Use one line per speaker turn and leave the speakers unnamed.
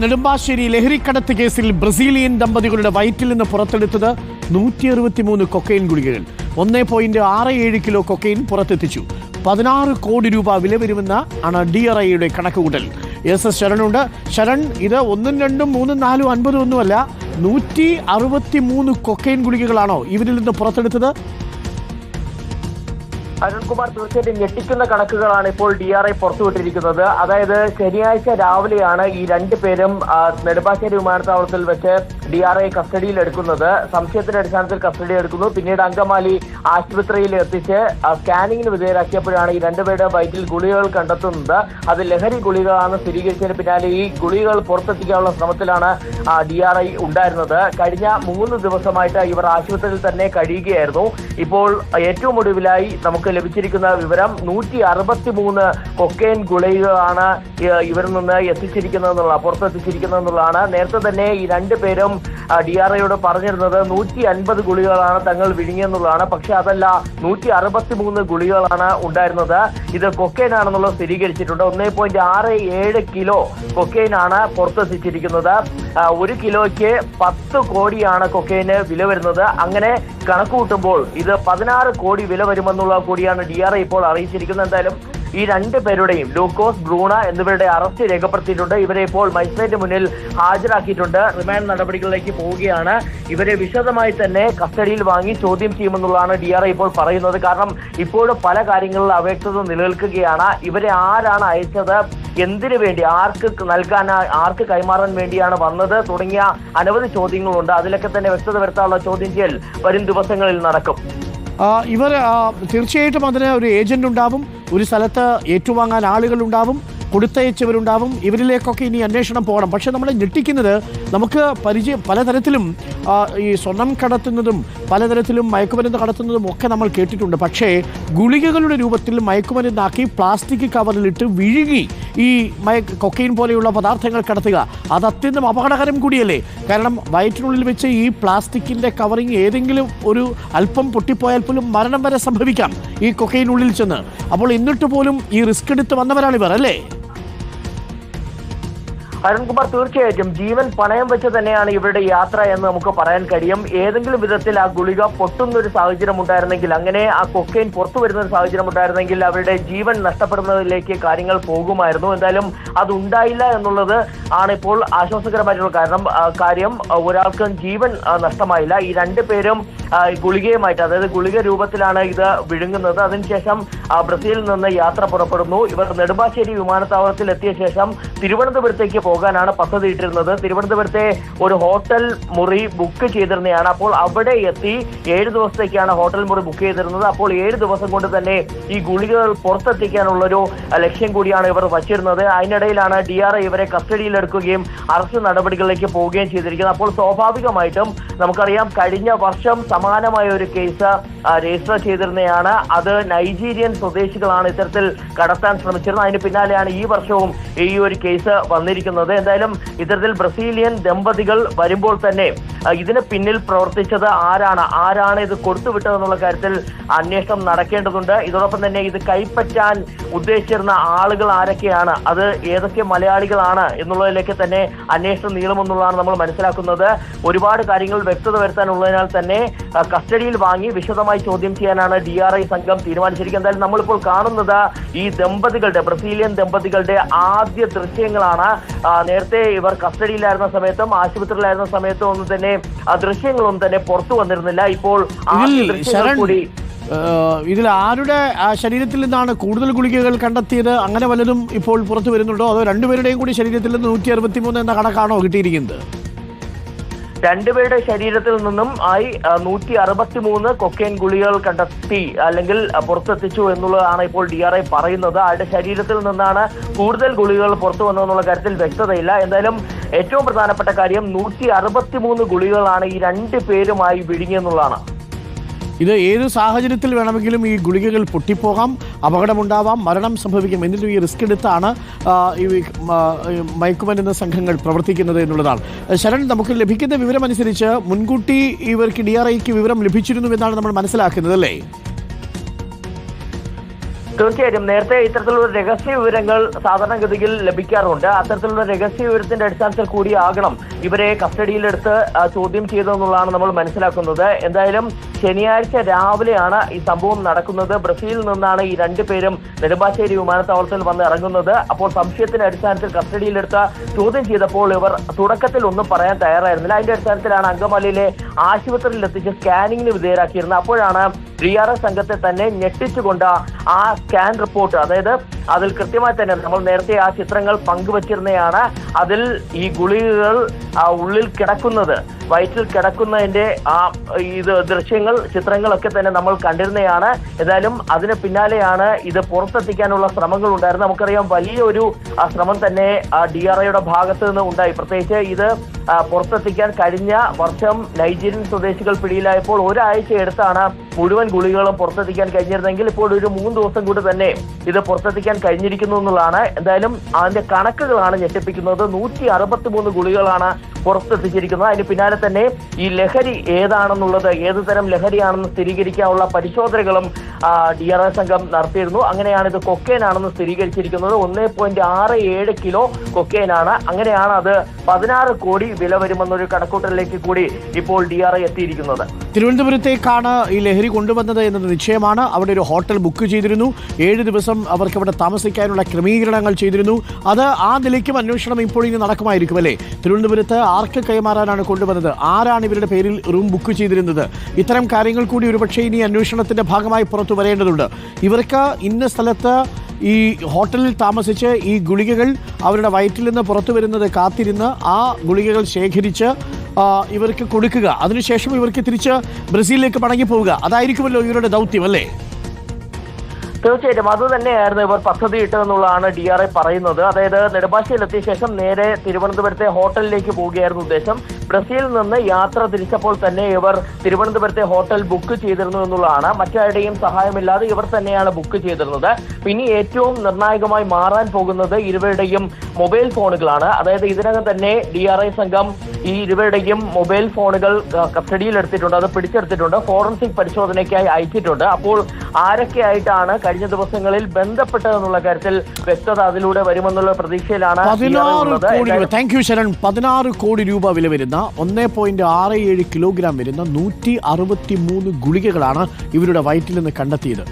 നെടുമ്പാശ്ശേരി ലഹരിക്കടത്ത് കേസിൽ ബ്രസീലിയൻ ദമ്പതികളുടെ വയറ്റിൽ നിന്ന് പുറത്തെടുത്തത് നൂറ്റി അറുപത്തിമൂന്ന് കൊക്കൈൻ ഗുളികകൾ. ഒന്നേ പോയിന്റ് ആറ് ഏഴ് കിലോ കൊക്കൈൻ പുറത്തെത്തിച്ചു. പതിനാറ് കോടി രൂപ വില വരുമെന്ന ആണ് ഡി ആർ ഐയുടെ കണക്കുകൂട്ടൽ. S S ശരണുണ്ട്. ശരൺ ഇത് ഒന്നും രണ്ടും മൂന്നും നാലും അൻപതും ഒന്നുമല്ല നൂറ്റി അറുപത്തി മൂന്ന് കൊക്കൈൻ ഗുളികകളാണോ ഇവരിൽ നിന്ന് പുറത്തെടുത്തത്?
അരുൺകുമാർ തീർച്ചയായിട്ടും ഞെട്ടിക്കുന്ന കണക്കുകളാണ് ഇപ്പോൾ ഡി ആർ ഐ പുറത്തുവിട്ടിരിക്കുന്നത്. അതായത് ശനിയാഴ്ച രാവിലെയാണ് ഈ രണ്ടു പേരും നെടുമ്പാശ്ശേരി വിമാനത്താവളത്തിൽ വെച്ച് ഡി ആർ ഐ കസ്റ്റഡിയിൽ എടുക്കുന്നത്. സംശയത്തിന്റെ അടിസ്ഥാനത്തിൽ കസ്റ്റഡി എടുക്കുന്നു. പിന്നീട് അങ്കമാലി ആശുപത്രിയിൽ എത്തിച്ച് സ്കാനിങ്ങിന് വിധേയരാക്കിയപ്പോഴാണ് ഈ രണ്ടുപേരുടെ ബൈക്കിൽ ഗുളികകൾ കണ്ടെത്തുന്നത്. അത് ലഹരി ഗുളികകളാണ് സ്ഥിരീകരിച്ചതിന് പിന്നാലെ ഈ ഗുളികകൾ പുറത്തെത്തിക്കാനുള്ള ശ്രമത്തിലാണ് ഡി ആർ ഐ ഉണ്ടായിരുന്നത്. കഴിഞ്ഞ മൂന്ന് ദിവസമായിട്ട് ഇവർ ആശുപത്രിയിൽ തന്നെ കഴിയുകയായിരുന്നു. ഇപ്പോൾ ഏറ്റവും ഒടുവിലായി നമുക്ക് ലഭിച്ചിരിക്കുന്ന വിവരം നൂറ്റി അറുപത്തി മൂന്ന് കൊക്കൈൻ ഗുളികകളാണ് ഇവരിൽ നിന്ന് എത്തിച്ചിരിക്കുന്നതെന്നുള്ള പുറത്തെത്തിച്ചിരിക്കുന്നതെന്നുള്ളതാണ്. നേരത്തെ തന്നെ ഈ രണ്ടു പേരും ഡി ആർ ഐയോട് പറഞ്ഞിരുന്നത് നൂറ്റി അൻപത് ഗുളികകളാണ് തങ്ങൾ വിഴുങ്ങിയെന്നുള്ളതാണ്. പക്ഷെ അതല്ല നൂറ്റി അറുപത്തി മൂന്ന് ഗുളികകളാണ് ഉണ്ടായിരുന്നത്. ഇത് കൊക്കൈൻ ആണെന്നുള്ളത് സ്ഥിരീകരിച്ചിട്ടുണ്ട്. ഒന്നേ പോയിന്റ് ആറ് ഏഴ് കിലോ കൊക്കൈനാണ് പുറത്തെത്തിച്ചിരിക്കുന്നത്. ഒരു കിലോയ്ക്ക് പത്ത് കോടിയാണ് കൊക്കൈന് വില വരുന്നത്. അങ്ങനെ കണക്കുകൂട്ടുമ്പോൾ ഇത് പതിനാറ് കോടി വില വരുമെന്നുള്ള കൂടിയാണ് ഡി ആർ ഇപ്പോൾ അറിയിച്ചിരിക്കുന്നത്. എന്തായാലും ഈ രണ്ട് പേരുടെയും ലൂക്കോസ് ബ്രൂണ എന്നിവരുടെ അറസ്റ്റ് രേഖപ്പെടുത്തിയിട്ടുണ്ട്. ഇവരെ ഇപ്പോൾ മജിസ്ട്രേറ്റ് മുന്നിൽ ഹാജരാക്കിയിട്ടുണ്ട്. റിമാൻഡ് നടപടികളിലേക്ക് പോവുകയാണ്. ഇവരെ വിശദമായി തന്നെ കസ്റ്റഡിയിൽ വാങ്ങി ചോദ്യം ചെയ്യുമെന്നുള്ളതാണ് ഡി ആർ ഇപ്പോൾ പറയുന്നത്. കാരണം ഇപ്പോഴും പല കാര്യങ്ങളിൽ അവ്യക്തത നിലനിൽക്കുകയാണ്. ഇവരെ ആരാണ് അയച്ചത്? എന്തിനു വേണ്ടി? ആർക്ക് നൽകാൻ ആർക്ക് കൈമാറാൻ വേണ്ടിയാണ് വന്നത്? തുടങ്ങിയ അനവധി ചോദ്യങ്ങളുണ്ട്. അതിലൊക്കെ തന്നെ വ്യക്തത വരുത്താനുള്ള ചോദ്യം ചെയ്യൽ വരും ദിവസങ്ങളിൽ നടക്കും.
ഇവർ തീർച്ചയായിട്ടും അതിന് ഒരു ഏജന്റ് ഉണ്ടാവും ഒരു സ്ഥലത്ത് ഏറ്റുവാങ്ങാൻ ആളുകളുണ്ടാവും കൊടുത്തയച്ചവരുണ്ടാവും. ഇവരിലേക്കൊക്കെ ഇനി അന്വേഷണം പോകണം. പക്ഷേ നമ്മളെ ഞെട്ടിക്കുന്നത് നമുക്ക് പരിചയം പലതരത്തിലും ഈ സ്വർണം കടത്തുന്നതും പലതരത്തിലും മയക്കുമരുന്ന് കടത്തുന്നതും ഒക്കെ നമ്മൾ കേട്ടിട്ടുണ്ട്. പക്ഷേ ഗുളികകളുടെ രൂപത്തിൽ മയക്കുമരുന്നാക്കി പ്ലാസ്റ്റിക് കവറിലിട്ട് വിഴുകി ഈ മയ കൊക്കെയിൻ പോലെയുള്ള പദാർത്ഥങ്ങൾ കടത്തുക. അത് അത്യന്തം അപകടകരം കൂടിയല്ലേ? കാരണം വയറ്റിനുള്ളിൽ വെച്ച് ഈ പ്ലാസ്റ്റിക്കിന്റെ കവറിങ് ഏതെങ്കിലും ഒരു അല്പം പൊട്ടിപ്പോയാൽ പോലും മരണം വരെ സംഭവിക്കാം ഈ കൊക്കെയിനുള്ളിൽ ചെന്ന്. അപ്പോൾ എന്നിട്ട് പോലും ഈ റിസ്ക് എടുത്ത് വന്നവരാണ് ഇവർ അല്ലേ?
അരുൺകുമാർ തീർച്ചയായിട്ടും ജീവൻ പണയം വെച്ച് തന്നെയാണ് ഇവരുടെ യാത്ര എന്ന് നമുക്ക് പറയാൻ കഴിയും. ഏതെങ്കിലും വിധത്തിൽ ആ ഗുളിക പൊട്ടുന്ന ഒരു സാഹചര്യം ഉണ്ടായിരുന്നെങ്കിൽ അങ്ങനെ ആ കൊക്കൈൻ പുറത്തു വരുന്ന ഒരു സാഹചര്യം ഉണ്ടായിരുന്നെങ്കിൽ അവരുടെ ജീവൻ നഷ്ടപ്പെടുന്നതിലേക്ക് കാര്യങ്ങൾ പോകുമായിരുന്നു. എന്തായാലും അതുണ്ടായില്ല എന്നുള്ളത് ആണ് ഇപ്പോൾ ആശ്വാസകരമായിട്ടുള്ള കാരണം. കാര്യം ഒരാൾക്ക് ജീവൻ നഷ്ടമായില്ല. ഈ രണ്ടു പേരും ഗുളികയുമായിട്ട് അതായത് ഗുളിക രൂപത്തിലാണ് ഇത് വിഴുങ്ങുന്നത്. അതിനുശേഷം ബ്രസീലിൽ നിന്ന് യാത്ര പുറപ്പെടുന്നു. ഇവർ നെടുമ്പാശ്ശേരി വിമാനത്താവളത്തിൽ എത്തിയ ശേഷം തിരുവനന്തപുരത്തേക്ക് പോകാനാണ് പദ്ധതി ഇട്ടിരുന്നത്. തിരുവനന്തപുരത്തെ ഒരു ഹോട്ടൽ മുറി ബുക്ക് ചെയ്തിരുന്നതാണ് അപ്പോൾ അവിടെ എത്തി ഏഴ് ദിവസത്തേക്കാണ് ഹോട്ടൽ മുറി ബുക്ക് ചെയ്തിരുന്നത്. അപ്പോൾ ഏഴ് ദിവസം കൊണ്ട് തന്നെ ഈ ഗുളികകൾ പുറത്തെത്തിക്കാനുള്ളൊരു ലക്ഷ്യം കൂടിയാണ് ഇവർ വച്ചിരുന്നത്. അതിനിടയിലാണ് ഡി ആർ ഐ ഇവരെ കസ്റ്റഡിയിലെടുക്കുകയും അറസ്റ്റ് നടപടികളിലേക്ക് പോവുകയും ചെയ്തിരിക്കുന്നത്. അപ്പോൾ സ്വാഭാവികമായിട്ടും നമുക്കറിയാം കഴിഞ്ഞ വർഷം സമാനമായ ഒരു കേസ് രജിസ്റ്റർ ചെയ്തിരുന്നതാണ് അത് നൈജീരിയൻ സ്വദേശികളാണ് ഇത്തരത്തിൽ കടത്താൻ ശ്രമിച്ചിരുന്നത്. അതിന് പിന്നാലെയാണ് ഈ വർഷവും ഈ ഒരു കേസ് വന്നിരിക്കുന്നത്. എന്തായാലും ഇത്തരത്തിൽ ബ്രസീലിയൻ ദമ്പതികൾ വരുമ്പോൾ തന്നെ ഇതിന് പിന്നിൽ പ്രവർത്തിച്ചത് ആരാണ്? ആരാണ് ഇത് കൊടുത്തുവിട്ടതെന്നുള്ള കാര്യത്തിൽ അന്വേഷണം നടക്കേണ്ടതുണ്ട്. ഇതോടൊപ്പം തന്നെ ഇത് കൈപ്പറ്റാൻ ഉദ്ദേശിച്ചിരുന്ന ആളുകൾ ആരൊക്കെയാണ്? അത് ഏതൊക്കെ മലയാളികളാണ് എന്നുള്ളതിലേക്ക് തന്നെ അന്വേഷണം നീളുമെന്നുള്ളതാണ് നമ്മൾ മനസ്സിലാക്കുന്നത്. ഒരുപാട് കാര്യങ്ങൾ വ്യക്തത വരുത്താനുള്ളതിനാൽ തന്നെ കസ്റ്റഡിയിൽ വാങ്ങി വിശദമായി ചോദ്യം ചെയ്യാനാണ് ഡി ആർ ഐ സംഘം തീരുമാനിച്ചിരിക്കുന്നത്. എന്തായാലും നമ്മളിപ്പോൾ കാണുന്നത് ഈ ദമ്പതികളുടെ ബ്രസീലിയൻ ദമ്പതികളുടെ ആദ്യ ദൃശ്യങ്ങളാണ്. നേരത്തെ ഇവർ കസ്റ്റഡിയിലായിരുന്ന സമയത്തും ആശുപത്രിയിലായിരുന്ന സമയത്തും ഒന്നും തന്നെ ദൃശ്യങ്ങളൊന്നും തന്നെ പുറത്തു വന്നിരുന്നില്ല. ഇപ്പോൾ കൂടി
ഇതിൽ ആരുടെ ശരീരത്തിൽ നിന്നാണ് കൂടുതൽ ഗുളികകൾ കണ്ടെത്തിയത്? അങ്ങനെ വല്ലതും ഇപ്പോൾ പുറത്തു വരുന്നുണ്ടോ? അതോ രണ്ടുപേരുടെയും കൂടി ശരീരത്തിൽ നിന്ന് നൂറ്റി അറുപത്തി മൂന്ന് എന്ന കണക്കാണോ കിട്ടിയിരിക്കുന്നത്?
രണ്ടുപേരുടെ ശരീരത്തിൽ നിന്നും ആയി നൂറ്റി അറുപത്തി മൂന്ന് കൊക്കൈൻ ഗുളികകൾ കണ്ടെത്തി അല്ലെങ്കിൽ പുറത്തെത്തിച്ചു എന്നുള്ളതാണ് ഇപ്പോൾ ഡി ആർ ഐ പറയുന്നത്. ആരുടെ ശരീരത്തിൽ നിന്നാണ് കൂടുതൽ ഗുളികകൾ പുറത്തു വന്നതെന്നുള്ള കാര്യത്തിൽ വ്യക്തതയില്ല. എന്തായാലും ഏറ്റവും പ്രധാനപ്പെട്ട കാര്യം നൂറ്റി അറുപത്തി മൂന്ന് ഗുളികകളാണ് ഈ രണ്ട് പേരുമായി വിഴുങ്ങിയെന്നുള്ളതാണ്.
ഇത് ഏത് സാഹചര്യത്തിൽ വേണമെങ്കിലും ഈ ഗുളികകൾ പൊട്ടിപ്പോകാം അപകടമുണ്ടാവാം മരണം സംഭവിക്കാം എന്നിട്ടും ഈ റിസ്ക് എടുത്താണ് ഈ മയക്കുമരുന്ന് സംഘങ്ങൾ പ്രവർത്തിക്കുന്നത് എന്നുള്ളതാണ്. ശരൺ നമുക്ക് ലഭിക്കുന്ന വിവരമനുസരിച്ച് മുൻകൂട്ടി ഇവർക്ക് ഡി ആർ ഐക്ക് വിവരം ലഭിച്ചിരുന്നു എന്നാണ് നമ്മൾ മനസ്സിലാക്കുന്നത് അല്ലേ?
തീർച്ചയായും നേരത്തെ ഇത്തരത്തിലുള്ള രഹസ്യ വിവരങ്ങൾ സാധാരണഗതിയിൽ ലഭിക്കാറുണ്ട്. അത്തരത്തിലുള്ള രഹസ്യ വിവരത്തിന്റെ അടിസ്ഥാനത്തിൽ കൂടിയാകണം ഇവരെ കസ്റ്റഡിയിലെടുത്ത് ചോദ്യം ചെയ്തതെന്നുള്ളതാണ് നമ്മൾ മനസ്സിലാക്കുന്നത്. എന്തായാലും ശനിയാഴ്ച രാവിലെയാണ് ഈ സംഭവം നടക്കുന്നത്. ബ്രസീലിൽ നിന്നാണ് ഈ രണ്ടുപേരും നെടുമ്പാശ്ശേരി വിമാനത്താവളത്തിൽ വന്ന് ഇറങ്ങുന്നത്. അപ്പോൾ സംശയത്തിന്റെ അടിസ്ഥാനത്തിൽ കസ്റ്റഡിയിലെടുത്ത് ചോദ്യം ചെയ്തപ്പോൾ ഇവർ തുടക്കത്തിൽ ഒന്നും പറയാൻ തയ്യാറായിരുന്നില്ല. അതിന്റെ അടിസ്ഥാനത്തിലാണ് അങ്കമാലിയിലെ ആശുപത്രിയിൽ എത്തിച്ച് സ്കാനിങ്ങിന് വിധേയരാക്കിയിരുന്നത്. അപ്പോഴാണ് ഡി ആർ എസ് സംഘത്തെ തന്നെ ഞെട്ടിച്ചുകൊണ്ട് ആ സ്കാൻ റിപ്പോർട്ട് അതായത് അതിൽ കൃത്യമായി തന്നെ നമ്മൾ നേരത്തെ ആ ചിത്രങ്ങൾ പങ്കുവച്ചിരുന്നതാണ് അതിൽ ഈ ഗുളികകൾ ഉള്ളിൽ കിടക്കുന്നത് വയറ്റിൽ കിടക്കുന്നതിന്റെ ആ ഇത് ദൃശ്യങ്ങൾ ചിത്രങ്ങളൊക്കെ തന്നെ നമ്മൾ കണ്ടിരുന്നതാണ് ഏതായാലും അതിന് പിന്നാലെയാണ് ഇത് പുറത്തെത്തിക്കാനുള്ള ശ്രമങ്ങൾ ഉണ്ടായിരുന്നത്. നമുക്കറിയാം വലിയ ഒരു ശ്രമം തന്നെ ഡി ആർ ഐയുടെ ഭാഗത്ത് നിന്ന് ഉണ്ടായി. പ്രത്യേകിച്ച് ഇത് പുറത്തെത്തിക്കാൻ കഴിഞ്ഞ വർഷം നൈജീരിയൻ സ്വദേശികൾ പിടിയിലായപ്പോൾ ഒരാഴ്ച എടുത്താണ് മുഴുവൻ ഗുളികകളും പുറത്തെത്തിക്കാൻ കഴിഞ്ഞിരുന്നെങ്കിൽ ഇപ്പോൾ ഒരു മൂന്ന് ദിവസം കൂടി തന്നെ ഇത് പുറത്തെത്തിക്കാൻ കഴിഞ്ഞിരിക്കുന്നു എന്നുള്ളതാണ്. എന്തായാലും അതിന്റെ കണക്കുകളാണ് ഞെട്ടിപ്പിക്കുന്നത്. നൂറ്റി അറുപത്തി മൂന്ന് ഗുളികളാണ് പുറത്തെത്തിച്ചിരിക്കുന്നത് അതിന് പിന്നാലെ തന്നെ ഈ ലഹരി ഏതാണെന്നുള്ളത് ഏത് തരം ലഹരിയാണെന്ന് സ്ഥിരീകരിക്കാനുള്ള പരിശോധനകളും ഡി ആർ എസ് സംഘം നടത്തിയിരുന്നു. അങ്ങനെയാണ് ഇത് കൊക്കേനാണെന്ന് സ്ഥിരീകരിച്ചിരിക്കുന്നത്. ഒന്ന് പോയിന്റ് ആറ് ഏഴ് കിലോ കൊക്കേനാണ്. അങ്ങനെയാണ് അത് പതിനാറ് കോടി വില വരുമെന്നൊരു കണക്കൂട്ടലിലേക്ക് കൂടി ഇപ്പോൾ ഡി ആർ ഐ എത്തിയിരിക്കുന്നത്.
തിരുവനന്തപുരത്തേക്കാണ് ഈ ലഹരി കൊണ്ടുവന്നത് എന്നത് നിശ്ചയമാണ്. അവിടെ ഒരു ഹോട്ടൽ ബുക്ക് ചെയ്തിരുന്നു. ഏഴ് ദിവസം അവർക്ക് അവിടെ താമസിക്കാനുള്ള ക്രമീകരണങ്ങൾ ചെയ്തിരുന്നു. അത് ആ നിലയ്ക്കും അന്വേഷണം ഇപ്പോൾ ഇനി നടക്കുമായിരിക്കും അല്ലേ? തിരുവനന്തപുരത്ത് ആർക്ക് കൈമാറാനാണ് കൊണ്ടുവന്നത്? ആരാണ് ഇവരുടെ പേരിൽ റൂം ബുക്ക് ചെയ്തിരുന്നത്? ഇത്തരം കാര്യങ്ങൾ കൂടി ഒരുപക്ഷെ ഇനി അന്വേഷണത്തിന്റെ ഭാഗമായി പുറത്തു വരേണ്ടതുണ്ട്. ഇവർക്ക് ഇന്ന സ്ഥലത്ത് ഈ ഹോട്ടലിൽ താമസിച്ച് ഈ ഗുളികകൾ അവരുടെ വയറ്റിൽ നിന്ന് പുറത്തു വരുന്നത് കാത്തിരുന്ന് ആ ഗുളികകൾ ശേഖരിച്ച് ഇവർക്ക് കൊടുക്കുക. അതിനുശേഷം ഇവർക്ക് തിരിച്ച് ബ്രസീലിലേക്ക് മടങ്ങി പോവുക അതായിരിക്കുമല്ലോ ഇവരുടെ ദൗത്യം അല്ലേ?
തീർച്ചയായിട്ടും അത് തന്നെയായിരുന്നു ഇവർ പദ്ധതി ഇട്ടതെന്നുള്ളതാണ് ഡി ആർ ഐ പറയുന്നത്. അതായത് നെടുമ്പാശ്ശേരിയിലെത്തിയ ശേഷം നേരെ തിരുവനന്തപുരത്തെ ഹോട്ടലിലേക്ക് പോവുകയായിരുന്നു ഉദ്ദേശം. ബ്രസീലിൽ നിന്ന് യാത്ര തിരിച്ചപ്പോൾ തന്നെ ഇവർ തിരുവനന്തപുരത്തെ ഹോട്ടൽ ബുക്ക് ചെയ്തിരുന്നു എന്നുള്ളതാണ്. മറ്റാരുടെയും സഹായമില്ലാതെ ഇവർ തന്നെയാണ് ബുക്ക് ചെയ്തിരുന്നത്. പിന്നെ ഏറ്റവും നിർണായകമായി മാറാൻ പോകുന്നത് ഇരുവരുടെയും മൊബൈൽ ഫോണുകളാണ്. അതായത് ഇതിനകം തന്നെ ഡി ആർ ഐ സംഘം ഈ ഇരുവരുടെയും മൊബൈൽ ഫോണുകൾ കസ്റ്റഡിയിലെടുത്തിട്ടുണ്ട് കസ്റ്റഡിയിൽ എടുത്തിട്ടുണ്ട്. അത് പിടിച്ചെടുത്തിട്ടുണ്ട്. ഫോറൻസിക് പരിശോധനയ്ക്കായി അയച്ചിട്ടുണ്ട്. അപ്പോൾ ആരൊക്കെയായിട്ടാണ് കഴിഞ്ഞ ദിവസങ്ങളിൽ ബന്ധപ്പെട്ടതെന്നുള്ള കാര്യത്തിൽ വ്യക്തത അതിലൂടെ വരുമെന്നുള്ള പ്രതീക്ഷയിലാണ്
താങ്ക് യു ശരൺ. പതിനാറ് കോടി രൂപ വില വരുന്ന ഒന്നേ പോയിന്റ് ആറ് ഏഴ് കിലോഗ്രാം വരുന്ന നൂറ്റി അറുപത്തി മൂന്ന് ഗുളികകളാണ് ഇവരുടെ വയറ്റിൽ നിന്ന് കണ്ടെത്തിയത്.